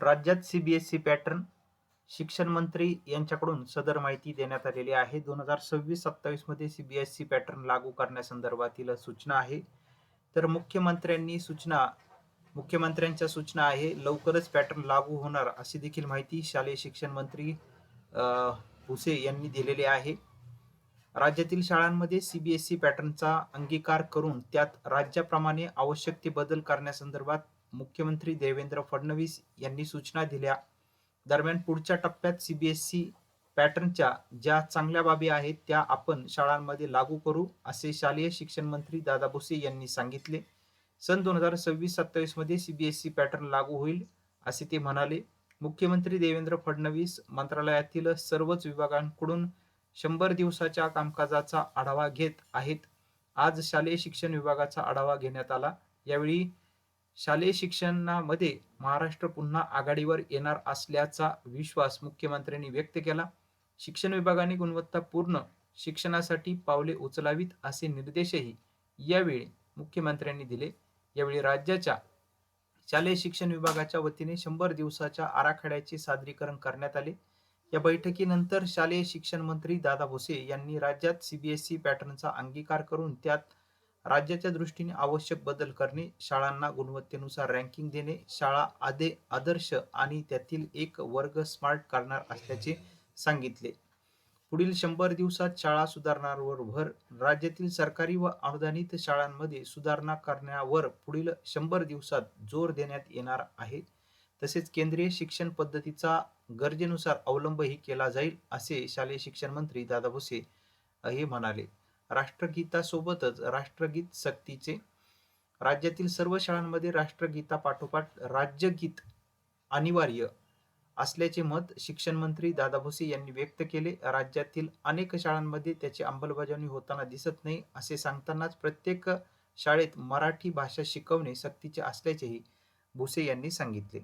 राज्यात CBSE pattern शिक्षण मंत्री यांच्याकडून सदर माहिती देण्यात आलेली आहे. दोन हजार सव्वीस सत्तावीसमध्ये सीबीएसई पॅटर्न लागू करण्यासंदर्भातील सूचना आहे. तर मुख्यमंत्र्यांनी सूचना मुख्यमंत्र्यांच्या सूचना आहे लवकरच पॅटर्न लागू होणार अशी देखील माहिती शालेय शिक्षण मंत्री भुसे यांनी दिलेली आहे. राज्यातील शाळांमध्ये सीबीएसई पॅटर्नचा अंगीकार करून त्यात राज्याप्रमाणे आवश्यक ते बदल करण्यासंदर्भात मुख्यमंत्री देवेंद्र फडणवीस यांनी सूचना दिल्या. दरम्यान पुढच्या टप्प्यात सीबीएसई पॅटर्नच्या ज्या चांगल्या बाबी आहेत त्या आपण शाळांमध्ये लागू करू असे शालेय शिक्षण मंत्री दादा भुसे यांनी सांगितले. सन दोन हजार सव्वीस सत्तावीसमध्ये सीबीएसई पॅटर्न लागू होईल असे ते म्हणाले. मुख्यमंत्री देवेंद्र फडणवीस मंत्रालयातील सर्वच विभागांकडून शंभर दिवसाच्या कामकाजाचा आढावा घेत आहेत. आज शालेय शिक्षण विभागाचा आढावा घेण्यात आला. यावेळी शालेय शिक्षणामध्ये महाराष्ट्र पुन्हा आघाडीवर येणार असल्याचा विश्वास मुख्यमंत्र्यांनी व्यक्त केला. शिक्षण विभागाने गुणवत्तापूर्ण शिक्षणासाठी पावले उचलावीत असे निर्देशही यावेळी मुख्यमंत्र्यांनी दिले. यावेळी राज्याच्या शालेय शिक्षण विभागाच्या वतीने शंभर दिवसाच्या आराखड्याचे सादरीकरण करण्यात आले. या बैठकीनंतर शालेय शिक्षण मंत्री दादा भुसे यांनी राज्यात सीबीएसई पॅटर्नचा अंगीकार करून त्यात राज्याच्या दृष्टीने आवश्यक बदल करणे शाळांना गुणवत्तेनुसार रँकिंग देणे शाळा आदे आदर्श आणि त्यातील एक वर्ग स्मार्ट करणार असल्याचे सांगितले. पुढील शंभर दिवसात शाळा सुधारणावर भर राज्यातील सरकारी व अनुदानित शाळांमध्ये सुधारणा करण्यावर पुढील शंभर दिवसात जोर देण्यात येणार आहे. तसेच केंद्रीय शिक्षण पद्धतीचा गरजेनुसार अवलंबही केला जाईल असे शालेय शिक्षण मंत्री दादा भुसे हे म्हणाले. राष्ट्रगीतासोबतच राष्ट्रगीत सक्तीचे राज्यातील सर्व शाळांमध्ये राष्ट्रगीता पाठोपाठ राज्यगीत अनिवार्य असल्याचे मत शिक्षण मंत्री दादा भुसे यांनी व्यक्त केले. राज्यातील अनेक शाळांमध्ये त्याची अंमलबजावणी होताना दिसत नाही असे सांगतानाच प्रत्येक शाळेत मराठी भाषा शिकवणे सक्तीचे असल्याचेही भुसे यांनी सांगितले.